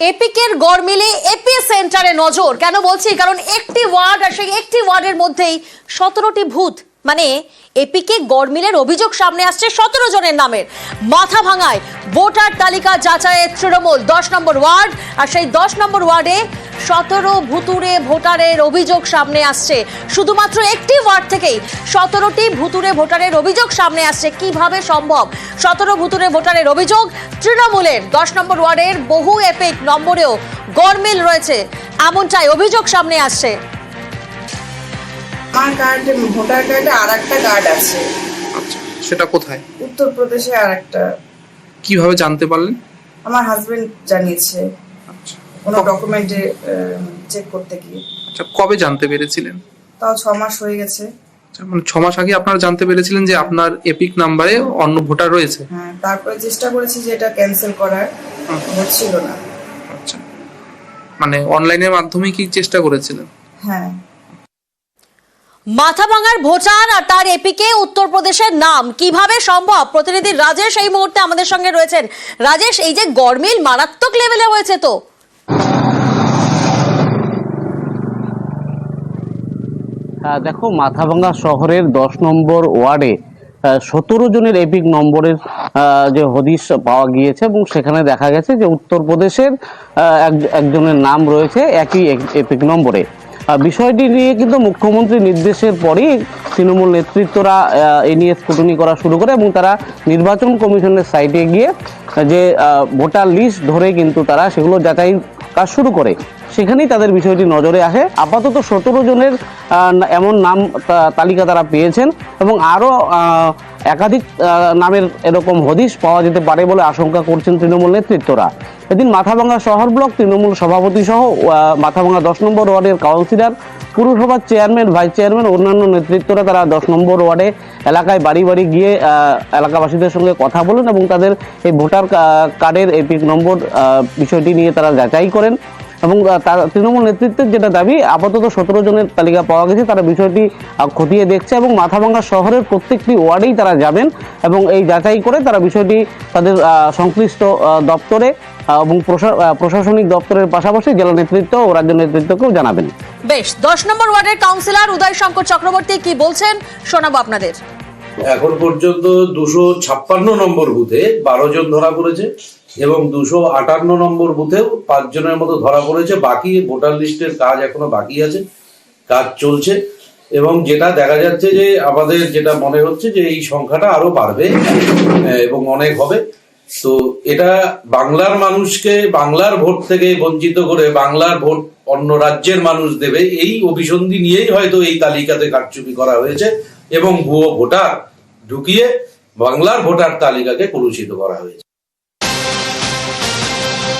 এপিকের গড়মিলে AP সেন্টারে নজর। কেন বলছি? কারণ একটি ওয়ার্ড আর সেই একটি ওয়ার্ডের মধ্যেই সতেরোটি ভূত। মানে এপিকে গড়মিলের অভিযোগ সামনে আসছে সতেরো জনের নামের। মাথা ভাঙায়। ভোটার তালিকা যাচাইয়ের তৃণমূল। দশ নম্বর ওয়ার্ড। আর সেই দশ নম্বর ওয়ার্ডে সতেরো ভুতুরে ভোটারের অভিযোগ সামনে আসছে। শুধুমাত্র একটি ওয়ার্ড থেকেই সতেরোটি ভুতুরে ভোটারের অভিযোগ সামনে আসছে। কীভাবে সম্ভব? সতেরো ভুতুরে ভোটারের অভিযোগ তৃণমূলের দশ নম্বর ওয়ার্ডের বহু এপিক নম্বরেও গরমিল রয়েছে। এমনটাই অভিযোগ সামনে আসছে। আমার কার্ডে ভোটার কার্ডে আর একটা কার্ড আছে? আচ্ছা সেটা কোথায়? উত্তরপ্রদেশে আর একটা কীভাবে জানতে পারলেন? আমার হাজবেন্ড জানিয়েছে। আচ্ছা। কোনো ডকুমেন্টে চেক করতে গিয়ে। আচ্ছা কবে জানতে পেরেছিলেন? তাও ছ মাস হয়ে গেছে। আচ্ছা, মানে ছ মাস আগে আপনারা জানতে পেরেছিলেন যে আপনার এপিক নাম্বারে অন্য ভোটার রয়েছে? হ্যাঁ তারপরে চেষ্টা করেছি যে এটা ক্যান্সেল করার। হচ্ছিল না। আচ্ছা। মানে অনলাইনের মাধ্যমে কি চেষ্টা করেছিলেন? হ্যাঁ। মাথাভাঙার ভোটার আর তার এপিকে উত্তরপ্রদেশের নাম কীভাবে সম্ভব? প্রতিনিধি রাজেশ এই মুহূর্তে আমাদের সঙ্গে রয়েছেন। রাজেশ এই যে গরমিল মারাত্মক লেভেলে হয়েছে তো। দেখো, মাথাভাঙ্গা শহরের দশ নম্বর ওয়ার্ডে সতেরো জনের এপিক নম্বরের যে হদিশ পাওয়া গিয়েছে এবং সেখানে দেখা গেছে যে উত্তরপ্রদেশের একজনের নাম রয়েছে একই এপিক নম্বরে। বিষয়টি নিয়ে কিন্তু মুখ্যমন্ত্রীর নির্দেশের পরই তৃণমূল নেতৃত্বরা এ নিয়ে স্কুটনি করা শুরু করে এবং তারা নির্বাচন কমিশনের সাইটে গিয়ে যে ভোটার লিস্ট ধরে কিন্তু তারা সেগুলো যাচাই কাজ শুরু করে। সেখানেই তাদের বিষয়টি নজরে আসে। আপাতত সতেরো জনের এমন নাম তালিকা তারা পেয়েছেন এবং আরও একাধিক নামের এরকম হদিস পাওয়া যেতে পারে বলে আশঙ্কা করছেন তৃণমূল নেতৃত্বরা। এদিন মাথাভাঙ্গা শহর ব্লক তৃণমূল সভাপতি সহ মাথাভাঙ্গা দশ নম্বর ওয়ার্ডের কাউন্সিলর পুরসভার চেয়ারম্যান, ভাইস চেয়ারম্যান, অন্যান্য নেতৃত্বরা তারা দশ নম্বর ওয়ার্ডে এলাকায় বাড়ি বাড়ি গিয়ে এলাকাবাসীদের সঙ্গে কথা বলেন এবং তাদের এই ভোটার কার্ডের এপিক নম্বর বিষয়টি নিয়ে তারা যাচাই করেন। এবং তার তৃণমূল নেতৃত্বের যেটা দাবি আপাতত সতেরো জনের তালিকা পাওয়া গেছে তারা বিষয়টি খতিয়ে দেখছে এবং মাথাভাঙ্গা শহরের প্রত্যেকটি ওয়ার্ডেই তারা যাবেন এবং এই যাচাই করে তারা বিষয়টি তাদের সংশ্লিষ্ট দপ্তরে এবং প্রশাসনিক দপ্তরের পাশাপাশি জেলা নেতৃত্ব ও রাজ্য নেতৃত্বকেও জানাবেন। বেশ দশ নম্বর ওয়ার্ডের কাউন্সিলর উদয় শঙ্কর চক্রবর্তী কি বলছেন শোনাবো আপনাদের। এখন পর্যন্ত দুশো ছাপ্পান্ন নম্বর বুথে বারো জন ধরা পড়েছে। এবং দুশো আটান্ন নম্বর বুথেও পাঁচজনের মতো ধরা পড়েছে। বাকি ভোটার লিস্টের কাজ এখনও বাকি আছে, কাজ চলছে এবং যেটা দেখা যাচ্ছে যে আমাদের যেটা মনে হচ্ছে যে এই সংখ্যাটা আরও বাড়বে এবং অনেক হবে। তো এটা বাংলার মানুষকে বাংলার ভোট থেকে বঞ্চিত করে বাংলার ভোট অন্য রাজ্যের মানুষ দেবে, এই অভিসন্ধি নিয়েই হয়তো এই তালিকাতে কারচুপি করা হয়েছে এবং ভুয়ো ভোটার ঢুকিয়ে বাংলার ভোটার তালিকাকে কলুষিত করা হয়েছে।